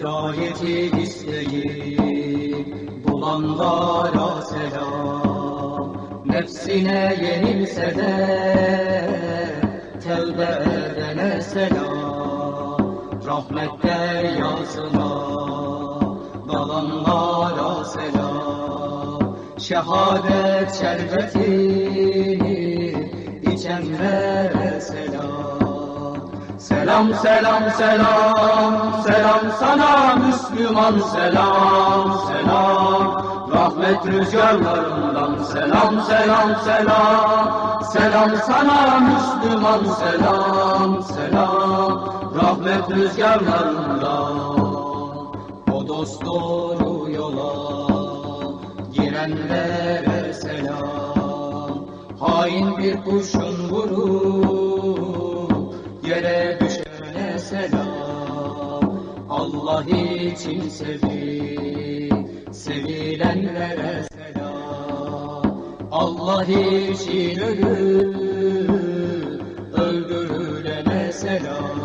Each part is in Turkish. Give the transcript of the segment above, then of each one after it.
Hidayeti isteyip bulanlara selam. Nefsine yenilse de tevbe edene selam. Rahmet deryasına dalanlara selam. Şehadet şerbetini içenlere selam Selam selam selam selam sana Müslüman selam selam. Rahmet rüzgarlarından selam selam selam. Selam sana Müslüman selam selam. Rahmet rüzgarlarından O dost doğru yola girenlere selam. Hain bir kurşun vurup yere düşene selam. Allah için sevi sevilenlere selam. Allah için ölür. Öldürülene selam.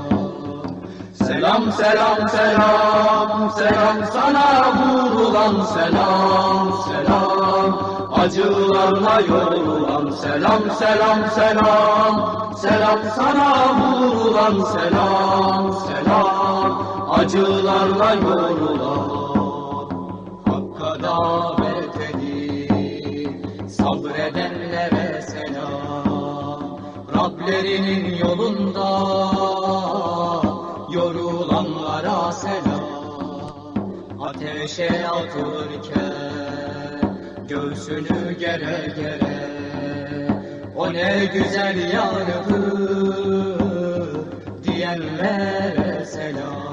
Selam selam selam selam sana vurulan selam selam acılarla yorulan selam selam selam. Selam sana vurulan selam selam. Acılarla yorulan Hakka davet edip sabredenlere selam. Rablerinin yolunda yorulanlara selam. Ateşe atılırken göğsünü gere gere. O ne güzel yardı diyenlere selam.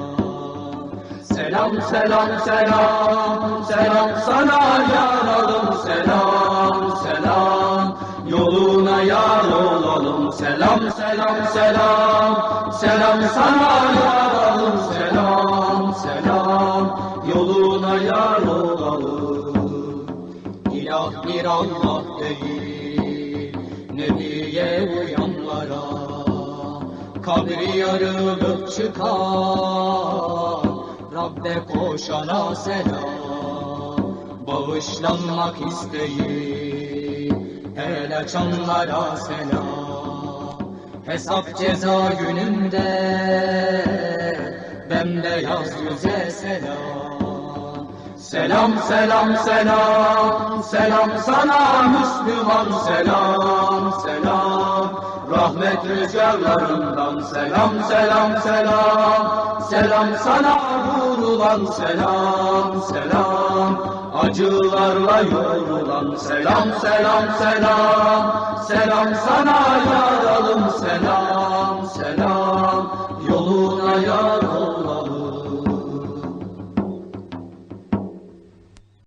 Selam selam selam selam sana yaralım selam selam. Yoluna yar olalım selam selam selam. Selam sana yaralım selam selam. Yoluna yar bir Allah değil Nebiye uyanlara Kabri yarılıp çıkar. Rabbe koşana selam Bağışlanmak isteyip El açanlara selam Hesap ceza gününde. Bembeyaz yüze selam Selam selam selam. Selam sana Müslüman selam selam. Rahmet rüzgarlarından selam selam selam. Selam sana vurulan selam selam. Acılarla yorulan selam selam selam. Selam sana yaralım selam selam. Yoluna yar